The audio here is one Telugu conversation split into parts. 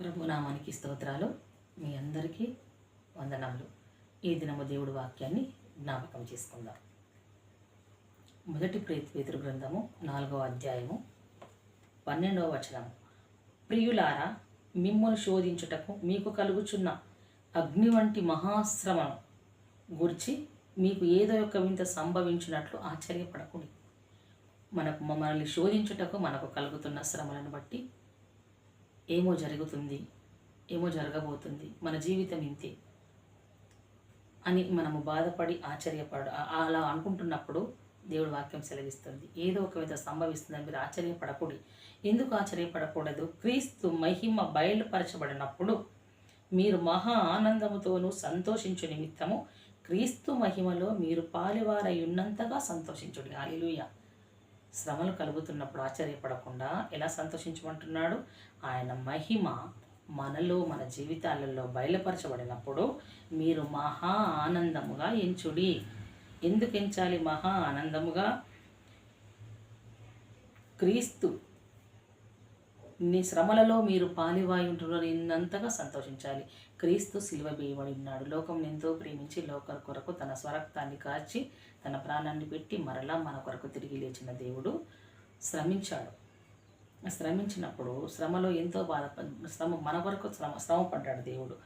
ప్రభునామానికి స్తోత్రాలు. మీ అందరికీ వందనములు. ఈ దినము దేవుడి వాక్యాన్ని జ్ఞాపకం చేసుకుందాం. మొదటి ప్రేతిపేతురు గ్రంథము నాలుగవ అధ్యాయము పన్నెండవ వచనము. ప్రియులారా మిమ్మల్ని శోధించుటకు మీకు కలుగుచున్న అగ్ని వంటి మహాశ్రమను గురించి మీకు ఏదో ఒక వింత సంభవించినట్లు ఆశ్చర్యపడకూడదు మనకు మనల్ని శోధించుటకు మనకు కలుగుతున్న శ్రమలను బట్టి ఏమో జరుగుతుంది ఏమో జరగబోతుంది మన జీవితం ఇంతే అని మనము బాధపడి ఆశ్చర్యపడ అలా అనుకుంటున్నప్పుడు దేవుడు వాక్యం సెలవిస్తుంది. ఏదో ఒక విధంగా సంభవిస్తుందని మీరు ఆశ్చర్యపడకూడదు. ఎందుకు ఆశ్చర్యపడకూడదు? క్రీస్తు మహిమ బయలుపరచబడినప్పుడు మీరు మహా ఆనందముతోనూ సంతోషించు నిమిత్తము క్రీస్తు మహిమలో మీరు పాలివారై ఉన్నంతగా సంతోషించుడి. హల్లెలూయా. శ్రమలు కలుగుతున్నప్పుడు ఆశ్చర్యపడకుండా ఎలా సంతోషించమంటున్నాడు? ఆయన మహిమ మనలో మన జీవితాలలో బయలుపరచబడినప్పుడు మీరు మహా ఆనందముగా ఎంచుడి. ఎందుకు ఎంచాలి మహా ఆనందముగా? క్రీస్తు నీ శ్రమలలో మీరు పాలివాయుంటున్నంతగా సంతోషించాలి. క్రీస్తు సిలువ వేయబడి ఉన్నాడు. లోకం ఎంతో ప్రేమించి లోకర్ కొరకు తన స్వరక్తాన్ని కాచి తన ప్రాణాన్ని పెట్టి మరలా మన కొరకు తిరిగి లేచిన దేవుడు శ్రమించాడు. శ్రమించినప్పుడు శ్రమలో ఎంతో బాధ శ్రమ మన కొరకు శ్రమ శ్రమ పడ్డాడు దేవుడు.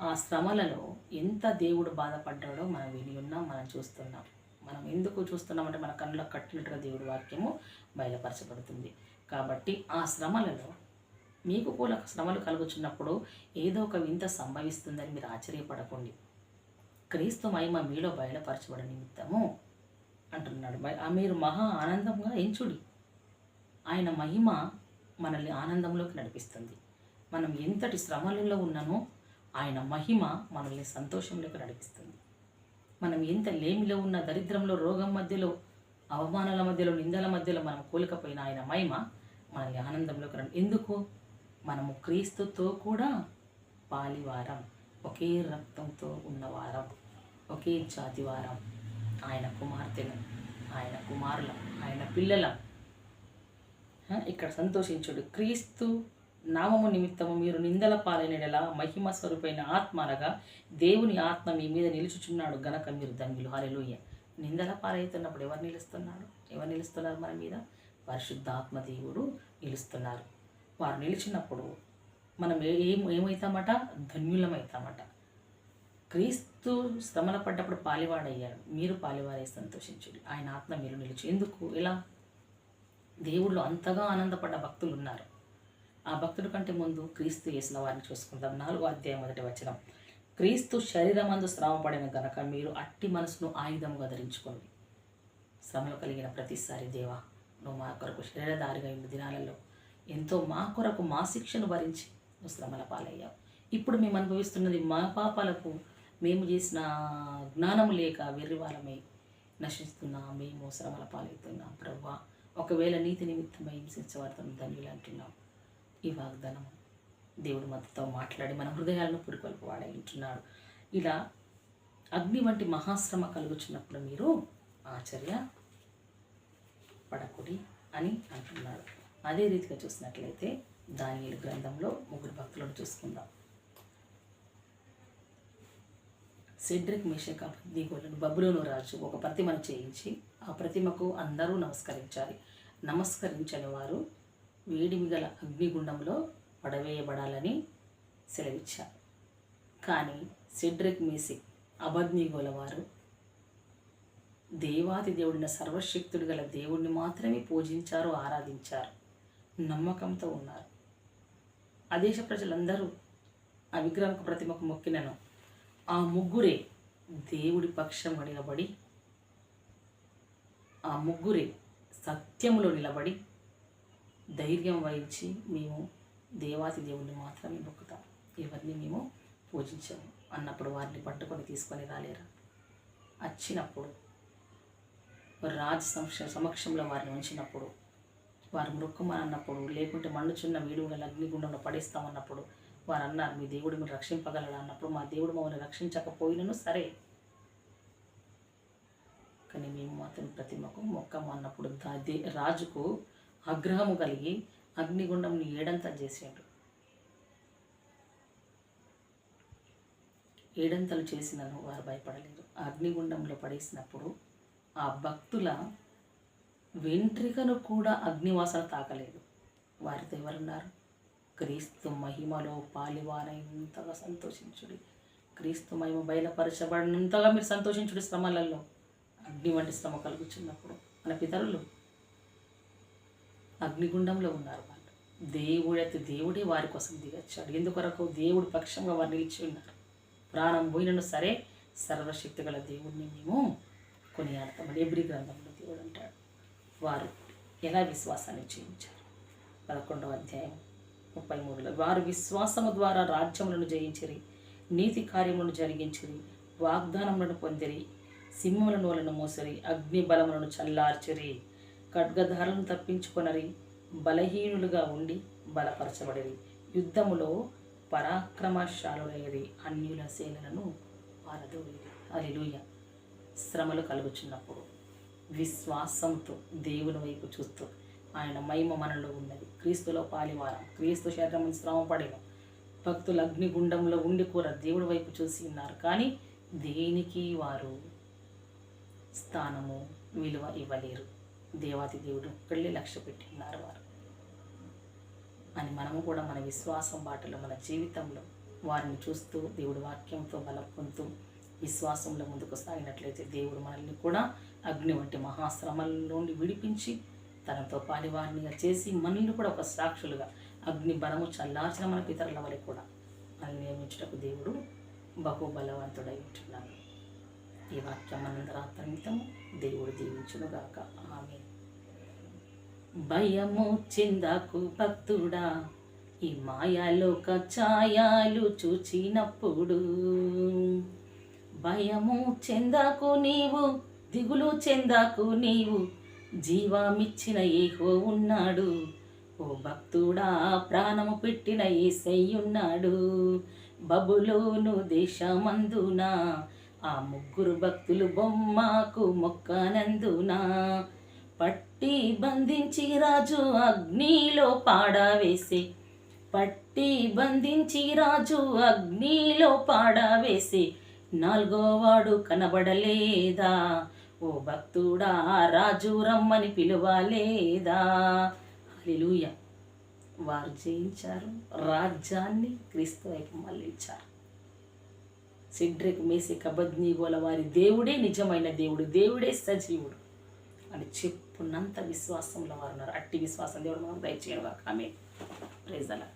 ఆ శ్రమలలో ఎంత దేవుడు బాధపడ్డాడో మనం విని ఉన్నాం మనం చూస్తున్నాం. మనం ఎందుకు చూస్తున్నామంటే మన కళ్ళలో కట్టినట్టుగా దేవుడి వాక్యము బయలుపరచబడుతుంది. కాబట్టి ఆ శ్రమలలో మీకు కూడా శ్రమలు కలుగుచున్నప్పుడు ఏదో ఒక వింత సంభవిస్తుందని మీరు ఆశ్చర్యపడకండి. క్రీస్తు మహిమ మీలో బయలుపరచబడ నిమిత్తము అంటున్నాడు. ఆ మీరు మహా ఆనందంగా ఎంచుడి. ఆయన మహిమ మనల్ని ఆనందంలోకి నడిపిస్తుంది. మనం ఎంతటి శ్రమలలో ఉన్నానో ఆయన మహిమ మనల్ని సంతోషంలోకి నడిపిస్తుంది. మనం ఎంత లేమిలో ఉన్న దరిద్రంలో రోగం మధ్యలో అవమానాల మధ్యలో నిందల మధ్యలో మనం కోలికపోయిన ఆయన మహిమ మనల్ని ఆనందంలోకి రండి ఎందుకు? మనము క్రీస్తుతో కూడా పాలివారం. ఒకే రక్తంతో ఉన్నవారం. ఒకే జాతివారం ఆయన కుమార్తెను ఆయన కుమారులం ఆయన పిల్లలం. ఇక్కడ సంతోషించుడు. క్రీస్తు నామము నిమిత్తము మీరు నిందల పాలైనలా మహిమ స్వరూపైన ఆత్మ అనగా దేవుని ఆత్మ మీ మీద నిలుచుచున్నాడు గనక మీరు ధన్యులు. హరెలుయ్య నిందల పాలవుతున్నప్పుడు ఎవరు నిలుస్తున్నాడు ఎవరు నిలుస్తున్నారు మన మీద? పరిశుద్ధాత్మ దేవుడు నిలుస్తున్నారు. వారు నిలిచినప్పుడు మనం ఏ- ఏం ఏమవుతామట ధన్యులమవుతామట క్రీస్తు శ్రమల పడ్డప్పుడు పాలివాడయ్యాడు. మీరు పాలివారే సంతోషించండి. ఆయన ఆత్మ మీరు నిలిచి. ఎందుకు? ఎలా? దేవుళ్ళు అంతగా ఆనందపడ్డ భక్తులు ఉన్నారు ఆ భక్తుడి కంటే ముందు క్రీస్తు వేసిన వారిని చూసుకుందాం. నాలుగో అధ్యాయం మొదటి వచనం. క్రీస్తు శరీరమందు శ్రమ పడిన కనుక మీరు అట్టి మనసును ఆయుధముగా ధరించుకోండి. శ్రమలు కలిగిన ప్రతిసారి దేవా నువ్వు మా కొరకు శరీరధారిగా ఇన్ని దినాలలో ఎంతో మా కొరకు మా శిక్షను భరించి నువ్వు శ్రమల పాలయ్యావు. ఇప్పుడు మేము అనుభవిస్తున్నది మా పాపాలకు మేము చేసిన జ్ఞానం లేక వెర్రివారమై నశిస్తున్నా. మేము శ్రమల పాలవుతున్నాం. ప్రవ్వా ఒకవేళ నీతి నిమిత్తమై హింసించబడతాం ధన్యులు అంటున్నాం. ఈ వాగ్దానం దేవుడు మతతో మాట్లాడి మన హృదయాలను పురికొల్పు వాడే వింటున్నాడు ఇలా అగ్ని వంటి మహాశ్రమ కలుగుచున్నప్పుడు మీరు ఆచర్య పడకుడి అని అంటున్నాడు అదే రీతిగా చూసినట్లయితే దాని గ్రంథంలో ముగ్గురు భక్తులను చూసుకుందాం. సెడ్రిక్ మిషక్ అబద్ధిగోలను బబులోను రాజు ఒక ప్రతిమను చేయించి ఆ ప్రతిమకు అందరూ నమస్కరించాలి. నమస్కరించని వారు వేడిమి గల అగ్నిగుండంలో పడవేయబడాలని సెలవిచ్చారు. కానీ సెడ్రిక్ మేసిక్ అబద్నిగోల వారు దేవాది దేవుడిన సర్వశక్తుడు గల దేవుణ్ణి మాత్రమే పూజించారు ఆరాధించారు. నమ్మకంతో ఉన్నారు. ఆ దేశ ప్రజలందరూ ఆ విగ్రహకు ప్రతిమకు మొక్కినను. ఆ ముగ్గురే దేవుడి పక్షం నిలబడి ఆ ముగ్గురే సత్యములో నిలబడి ధైర్యం వహించి మేము దేవాతి దేవుణ్ణి మాత్రమే మొక్కుతాం. ఎవరిని మేము పూజించాము. అన్నప్పుడు వారిని పట్టుకొని తీసుకొని రాలేరా? వచ్చినప్పుడు రాజు సమక్ష సమక్షంలో వారిని ఉంచినప్పుడు వారు మృక్కుమనన్నప్పుడు లేకుంటే మండుచున్న వీడుగల అగ్నిగుండంలో పడేస్తామన్నప్పుడు వారు అన్నారు మీ దేవుడు మీరు రక్షింపగలడా? అన్నప్పుడు మా దేవుడు మమ్మల్ని రక్షించకపోయినను సరే. కానీ మేము మాత్రం ప్రతిమకు మొక్కము అన్నప్పుడు దే రాజుకు ఆగ్రహము కలిగి అగ్నిగుండంని ఏడంతా చేసాడు. ఏడంతలు చేసినను వారు భయపడలేదు. అగ్నిగుండంలో పడేసినప్పుడు ఆ భక్తుల వెంట్రికను కూడా అగ్నివాసన తాకలేదు. వారితో ఎవరున్నారు? క్రీస్తు మహిమలో పాలివారైనంతగా సంతోషించుడి. క్రీస్తు మహిమ బయలుపరచబడినంతగా మీరు సంతోషించుడి శ్రమలలో. అగ్ని వంటి శ్రమ కలుగుచున్నప్పుడు మన పితరులు అగ్నిగుండంలో ఉన్నారు వాళ్ళు. దేవుడైతే దేవుడే వారి కోసం దిగచ్చాడు. ఎందుకొరకు? దేవుడు పక్షంగా వారు నిలిచి ఉన్నారు. ప్రాణం పోయినను సరే సర్వశక్తి గల దేవుడిని మేము కొనియాడతాం ఎబ్రి గ్రంథంలో దేవుడు అంటాడు. వారు ఎలా విశ్వాసాన్ని చేయించారు పదకొండవ అధ్యాయం ముప్పై మూడులో వారు విశ్వాసము ద్వారా రాజ్యములను జయించిరి నీతి కార్యములను జరిగించిరి వాగ్దానములను పొందిరి సింహముల నూలను మోసరి అగ్ని బలములను చల్లార్చిరి ఖడ్గధారలను తప్పించుకొనరి బలహీనులుగా ఉండి బలపరచబడిరి యుద్ధములో పరాక్రమశాలుడైరి అన్యుల సేనలను పారదోలిరి. అలిలుయ్య శ్రమలు కలుగుచున్నప్పుడు విశ్వాసంతో దేవుని వైపు చూస్తూ ఆయన మహిమ మనలో ఉన్నది. క్రీస్తులో పాలివారం. క్రీస్తు శరీరం శ్రమ పడిన భక్తులు అగ్నిగుండంలో ఉండి కూడా దేవుడి వైపు చూసి ఉన్నారు. కానీ దేనికి వారు స్థానము విలువ ఇవ్వలేరు. దేవాతి దేవుడు ఒక్కళ్ళే లక్ష్య పెట్టి ఉన్నారు వారు. అని మనము కూడా మన విశ్వాసం బాటలో మన జీవితంలో వారిని చూస్తూ దేవుడి వాక్యంతో బలం పొందుతూ విశ్వాసంలో ముందుకు సాగినట్లయితే దేవుడు మనల్ని కూడా అగ్ని వంటి మహాశ్రమల నుండి విడిపించి తనతో పాలివారినిగా చేసి మనల్ని కూడా ఒక సాక్షులుగా అగ్ని బలము చల్లార్చిన మన పితరుల వరకు కూడా మనల్ని నియమించుటకు దేవుడు బహుబలవంతుడై ఉంటున్నాడు. ఈ వాక్యం మనందరాత్రమితము దేవుడు దీవించునుగాక. ఆమె భయము చిందకు భక్తుడా ఈ మాయాలోక ఛాయాలు చూచినప్పుడు భయము చెందాకు నీవు దిగులు చెందాకు నీవు. జీవామిచ్చిన ఏహో ఉన్నాడు. ఓ భక్తుడా ప్రాణము పెట్టిన ఏసయ్యున్నాడు. బబులోను దేశమందున ఆ ముగ్గురు భక్తులు బొమ్మకు మొక్కనందున. పట్టి బంధించి రాజు అగ్నిలో పాడవేసి పట్టి బంధించి రాజు అగ్నిలో పాడవేసి నాలుగోవాడు కనబడలేదా? ఓ భక్తుడా రాజు రమ్మని పిలువలేదా? హల్లెలూయ. వారు జయించారు. రాజ్యాన్ని క్రీస్తు వైపు మళ్ళించారు. సిడ్రిక్ మేసి కబద్నీగోల వారి దేవుడే నిజమైన దేవుడు దేవుడే సజీవుడు అని చెప్పున్నంత విశ్వాసంలో వారు ఉన్నారు. అట్టి విశ్వాసం దేవుడు మనం దయచేయడం ఆమె ప్రేజలా